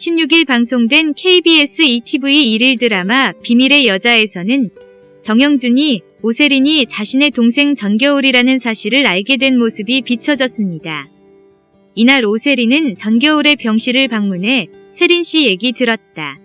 16일 방송된 KBS ETV 1일 드라마 비밀의 여자에서는 정영준이 오세린이 자신의 동생 전겨울이라는 사실을 알게 된 모습이 비춰졌습니다. 이날 오세린은 전겨울의 병실을 방문해 세린 씨 얘기 들었다.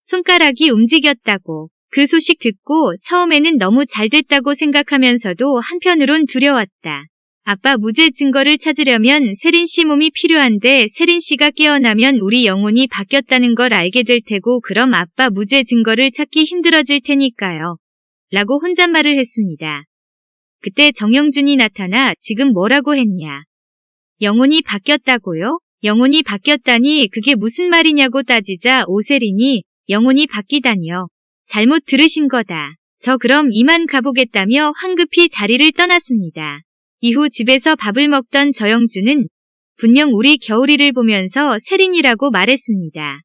손가락이 움직였다고. 그 소식 듣고 처음에는 너무 잘 됐다고 생각하면서도 한편으론 두려웠다. 아빠 무죄 증거를 찾으려면 세린 씨 몸이 필요한데 세린 씨가 깨어나면 우리 영혼이 바뀌었다는 걸 알게 될 테고 그럼 아빠 무죄 증거를 찾기 힘들어질 테니까요. 라고 혼잣말을 했습니다. 그때 정영준이 나타나 지금 뭐라고 했냐. 영혼이 바뀌었다고요? 영혼이 바뀌었다니 그게 무슨 말이냐고 따지자 오세린이 영혼이 바뀌다니요. 잘못 들으신 거다. 저 그럼 이만 가보겠다며 황급히 자리를 떠났습니다. 이후 집에서 밥을 먹던 저영주는 분명 우리 겨울이를 보면서 세린이라고 말했습니다.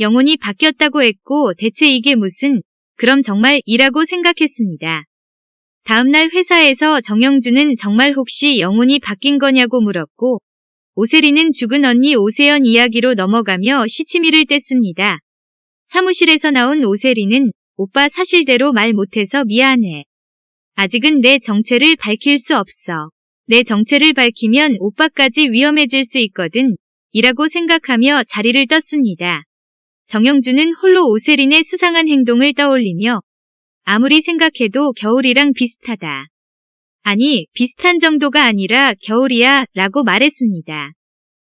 영혼이 바뀌었다고 했고 대체 이게 무슨 그럼 정말 이라고 생각했습니다. 다음날 회사에서 정영주는 정말 혹시 영혼이 바뀐 거냐고 물었고 오세리는 죽은 언니 오세연 이야기로 넘어가며 시치미를 뗐습니다. 사무실에서 나온 오세리는 오빠 사실대로 말 못해서 미안해. 아직은 내 정체를 밝힐 수 없어. 내 정체를 밝히면 오빠까지 위험해질 수 있거든. 이라고 생각하며 자리를 떴습니다. 정영준은 홀로 오세린의 수상한 행동을 떠올리며 아무리 생각해도 겨울이랑 비슷하다. 아니, 비슷한 정도가 아니라 겨울이야 라고 말했습니다.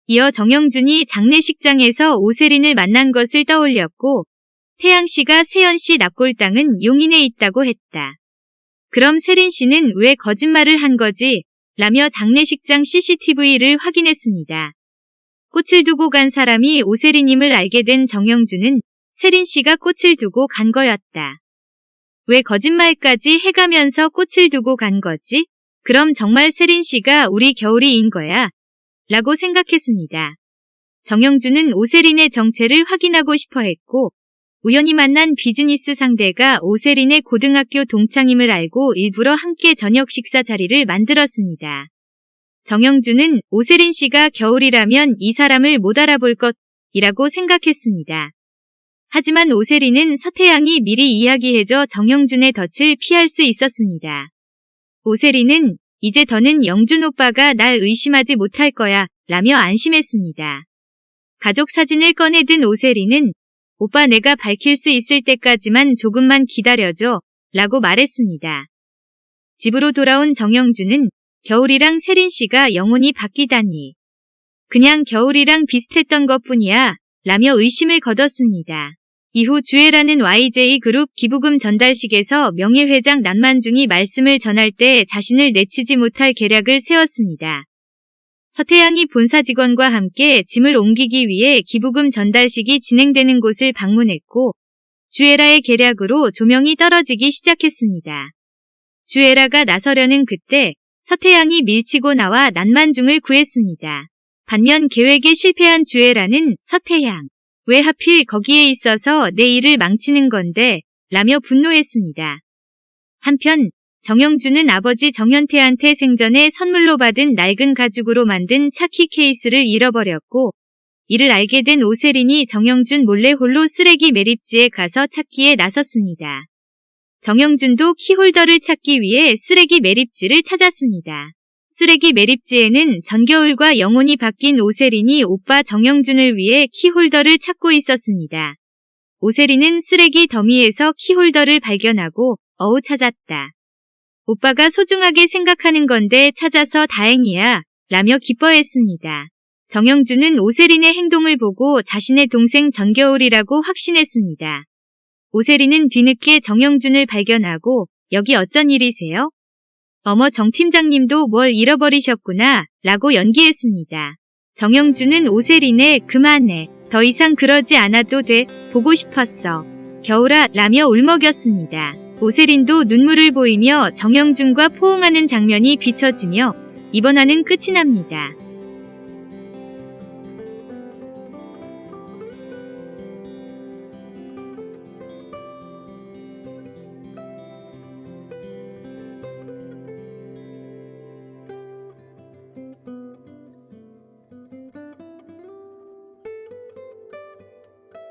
이어 정영준이 장례식장에서 오세린을 만난 것을 떠올렸고 태양 씨가 세연 씨 납골당은 용인에 있다고 했다. 그럼 세린 씨는 왜 거짓말을 한 거지? 라며 장례식장 CCTV를 확인했습니다. 꽃을 두고 간 사람이 오세린임을 알게 된 정영준은 세린 씨가 꽃을 두고 간 거였다. 왜 거짓말까지 해가면서 꽃을 두고 간 거지? 그럼 정말 세린 씨가 우리 겨울이인 거야. 라고 생각했습니다. 정영준은 오세린의 정체를 확인하고 싶어 했고 우연히 만난 비즈니스 상대가 오세린의 고등학교 동창임을 알고 일부러 함께 저녁 식사 자리를 만들었습니다. 정영준은 오세린 씨가 겨울이라면 이 사람을 못 알아볼 것이라고 생각했습니다. 하지만 오세린은 서태양이 미리 이야기해줘 정영준의 덫을 피할 수 있었습니다. 오세린은 이제 더는 영준 오빠가 날 의심하지 못할 거야 라며 안심했습니다. 가족 사진을 꺼내든 오세린은 오빠 내가 밝힐 수 있을 때까지만 조금만 기다려줘 라고 말했습니다. 집으로 돌아온 정영준은 겨울이랑 세린 씨가 영혼이 바뀌다니. 그냥 겨울이랑 비슷했던 것 뿐이야 라며 의심을 거뒀습니다. 이후 주애라는 YJ그룹 기부금 전달식에서 명예회장 남만중이 말씀을 전할 때 자신을 내치지 못할 계략을 세웠습니다. 서태양이 본사 직원과 함께 짐을 옮기기 위해 기부금 전달식이 진행되는 곳을 방문했고 주애라의 계략으로 조명이 떨어지기 시작했습니다. 주애라가 나서려는 그때 서태양이 밀치고 나와 난만중을 구했습니다. 반면 계획에 실패한 주애라는 서태양. 왜 하필 거기에 있어서 내 일을 망치는 건데 라며 분노했습니다. 한편 정영준은 아버지 정현태한테 생전에 선물로 받은 낡은 가죽으로 만든 차키 케이스를 잃어버렸고 이를 알게 된 오세린이 정영준 몰래 홀로 쓰레기 매립지에 가서 찾기에 나섰습니다. 정영준도 키홀더를 찾기 위해 쓰레기 매립지를 찾았습니다. 쓰레기 매립지에는 전겨울과 영혼이 바뀐 오세린이 오빠 정영준을 위해 키홀더를 찾고 있었습니다. 오세린은 쓰레기 더미에서 키홀더를 발견하고 어우 찾았다. 오빠가 소중하게 생각하는 건데 찾아서 다행이야 라며 기뻐했습니다. 정영준은 오세린의 행동을 보고 자신의 동생 전겨울이라고 확신했습니다. 오세린은 뒤늦게 정영준을 발견하고 여기 어쩐 일이세요? 어머 정 팀장님도 뭘 잃어버리셨구나 라고 연기했습니다. 정영준은 오세린에 그만해 더 이상 그러지 않아도 돼 보고 싶었어 겨울아 라며 울먹였습니다. 오세린도 눈물을 보이며 정영준과 포옹하는 장면이 비춰지며 이번 화는 끝이 납니다.